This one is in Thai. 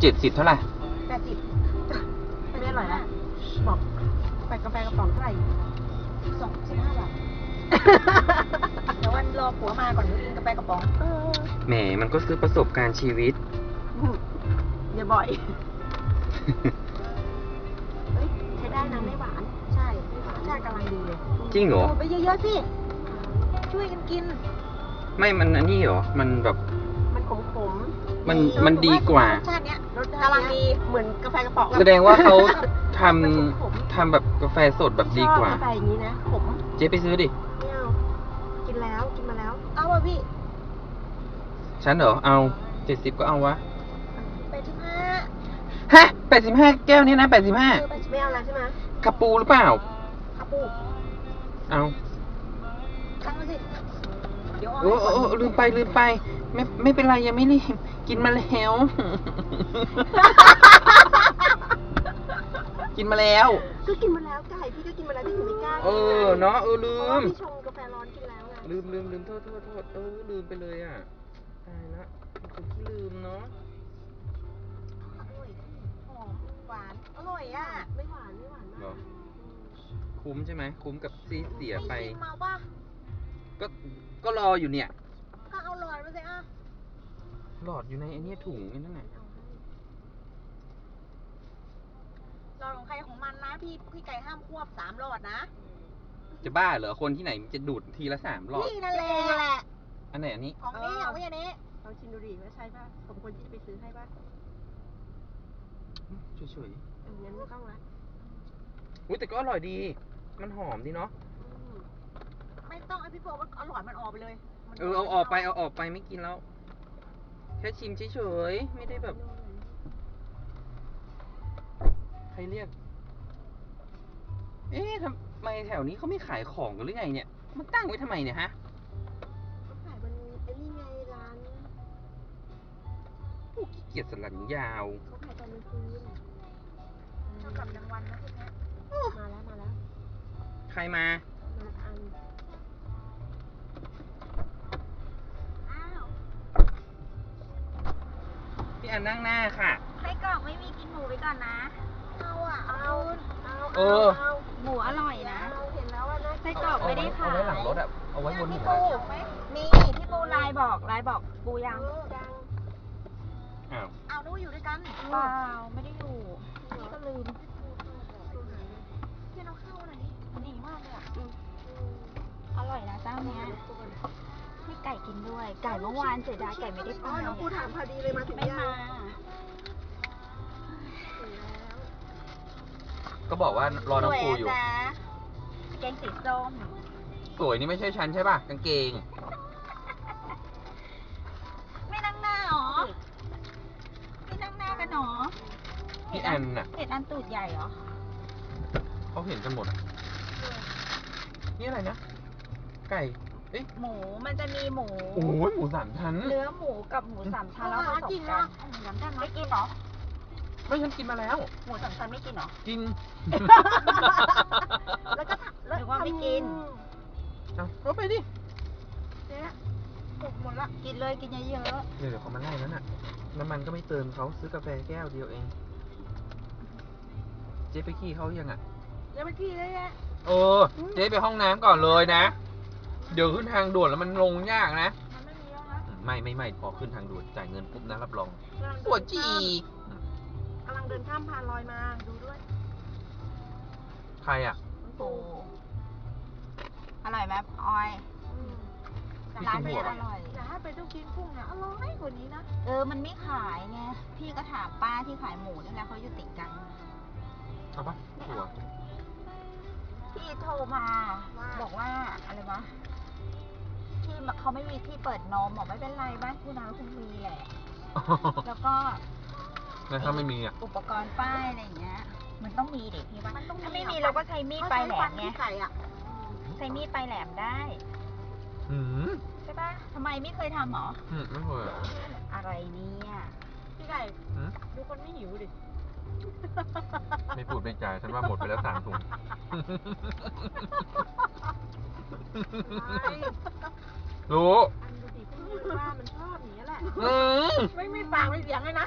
เจ็ดสิบเท่าไหร่แปดสิบไม่ได้อร่อยนะบอกไปกาแฟกระป๋องเท่าไหร่สองสิบห้าบาทเดี๋ยววันรอผัวมาก่อนหนูกินกาแฟกระป๋องเออแหมมันก็ซื้อประสบการณ์ชีวิตอย่าบ่อยเฮ้ยใช้ได้นะไม่หวาน ใช่ไม่หวานรสชาติกำลังดีเลยจริงเหรอโไปเยอะๆสิ ช่วยกันกิน ไม่มันอันนี้เหรอ มันแบบ มันขมๆมันมันดีกว่า รสชาติเนี้ย กำลังดีเหมือนกาแฟกระป๋องแสดงว่าเขาทมันขมำทำแบบกาแฟสดแบบดีกว่า ชอบกาแฟอย่างนี้นะขมเจ๊ไปซื้อดิไม่เอากินแล้วกินมาแล้ว เอาอะพี่ฉันเหรอ เอาเจ็ดสิบก็เอาวะ ไปที่ห้าฮะแปดสิบห้าแก้วนี้นะแปดสิบห้าเออไปไม่เอาแล้วใช่ไหมคาปูหรือเปล่าครับปูเอาตั้งมาสิเดี๋ยว โอ้โอ้โอ้ลืมไปลืมไป ไม่ไม่เป็นไรยังไม่รีบกินมาแล้ว กินมาแล้ว ก็กินมาแล้วไก่พี่ก็กินมาแล้วพี่ถึงไม่กล้าเออเนาะเออลืเพราะว่ามพี่ชงกาแฟร้อนกินแล้วไงลืมลืมลืมโทษโทษโทษเออลืมไปเลยอะตายละเป็นคนที่ลืมเนาะอร่อยหอมหวานอร่อยอะไม่หวานไม่หวานเหรมาอกคุ้มใช่ไหมคุ้มกับซีเสียไปม่ชิมเมาป่ะก็ ก็รออยู่เนี่ย ก็เอาหลอดมาสิอะหลอดอยู่ในไอ้เนี่ยถุงไอ้นั่นน่ะหลอดของใครของมันนะพี่พี่ไก่ห้ามควบสามหลอดนะจะบ้าเหรอคนที่ไหนมันจะดูดทีละสามหลอดพี่นั่นแหละอันไหนอันนี้ ของนี้ของพี่อันนี้ลองชิมดูดิว่าใช่ป่ะสมควรที่จะไปซื้อให้ป่ะเฉยเอองั้นไม่ต้องละๆอุ้ยแต่ก็อร่อยดี มันหอมดีเนาะ อืมไม่ต้องไอ พี่โฟมันเอาหลอดมันออกไปเลยมันเออเอาออกไปเอาออกไปไม่กินแล้ว แค่ชิมเฉยๆไม่ได้แบบ ใครเรียก เอ๊ะทำไมแถวนี้เขาไม่ขายของกันหรือไงเนี่ย มันตั้งไว้ทำไมเนี่ยฮะ เขาขายมันไอ้นี่ไงร้านผู้ขี้เกียจสลันยาว เขาขายตอนกลางคืนเท่ากับกลางวันนะพวกเนี้ยมาแล้วมาแล้ว ใครมา พี่อันนั่งหน้าค่ะ ไส้กรอกไม่มีกินหมูไปก่อนนะ เอาอะ เอาเอาเออเอาหมูอร่อยนะเอาเห็นแล้วว่าน่าไส้กรอกไม่ได้ขายเอาไว้หลังรถอะเอาไว้บนหัพี่วปูไหมมีพี่ปูไลน์บอกไลน์บอกปูยังเออดังอ้าว เอาดูอยู่ด้วยกันเปล่าไม่ได้อยู่นี่ก็ลืม ไก่กินด้วยไก่เมื่อวานเสียดายไก่ไม่ได้ไปอ๋อน้องปูถามพอดีเลยมาถึงไม่ยังมาถึงแล้วก็บอกว่ารอน้องปูอยู่ สวะจ๊ะแกงสีส้มสวยนี่ไม่ใช่ฉันใช่ป่ะกางเกง ไม่นั่งหน้าหรอไม่นั่งหน้ากันหรอพี่อันน่ะเห็นอันตูดใหญ่เหรอเขาเห็นกันหมดอะนี่อะไรนะ ไก่ เอ๊ะหมูมันจะมีหมู โอ้ยหมูสามชั้น เนื้อหมูกับหมูสามชั้นแล้วผสมกันย้ำได้ไหมไม่กินเหรอไม่ฉันกินมาแล้ว หมูสามชั้นไม่กินเหรอ กิน แล้วก็ทำแล้วหรือว่าไม่กินเอาก็ไปดิเนี่ยหกหมดละ กินเลยกินเยอะเดี๋ยวเดี๋ยวเขามาไล่นั้นน่ะ น้ำมันก็ไม่เติมเขาซื้อกาแฟแก้วเดียวเอง เจ๊ไปขี้เขายังอะเดี๋ยวไปขี้ได้ยังเออ เจ๊ไปห้องน้ำก่อนเลยนะ เดี๋ยวขึ้นทางด่วนแล้วมันลงยากนะมันไม่มีแล้วนะ ไม่ไม่ไม่พอขึ้นทางด่วนจ่ายเงินปุ๊บนะรับรองกำลังปวดจีกำลังเดินข้ามพานลอยมาดูด้วยใครอะๆปูอร่อยไหมออยอืมพี่ร้านกินหันี้วอร่อยแต่ถ้าเป็นลูกชิ้นกุ้งนะอร่อยกว่านี้นะเออมันไม่ขายไงพี่ก็ถามป้าที่ขายหมูนี่แหละเขาอยู่ติดกันเอาปะหัวพี่โทรมา บอกว่าอะไร วะที่เขาไม่มีที่เปิดนมบอกไม่เป็นไรบ้านคุณนาคุณมีแหละ แล้วก็แล้วถ้าไม่มีอะอุปกรณ์ป้ายอะไรอย่างเงี้ย มันต้องมีเด็กพี่ว่ามันต้องมีถ้าไม่มีอะเราก็ใช้มีดปลายแหลมไงเขาใช้ฟันที่ไข่อะใช้มีดปลายแหลมได้อืมใช่ปะทำไมไม่เคยทำหรออืมไม่เคยอะอะไรเนี่ยพี่ไก่อืมดูคนไม่หิวดิไม่พูดไม่จ่ายฉันว่าหมดไปแล้วสามถุง รู้อันดูดิเพิ่งรู้ว่ามันชอบอย่างนี้ยแหละ อืม ไม่มีปากไม่เสียงเลยนะ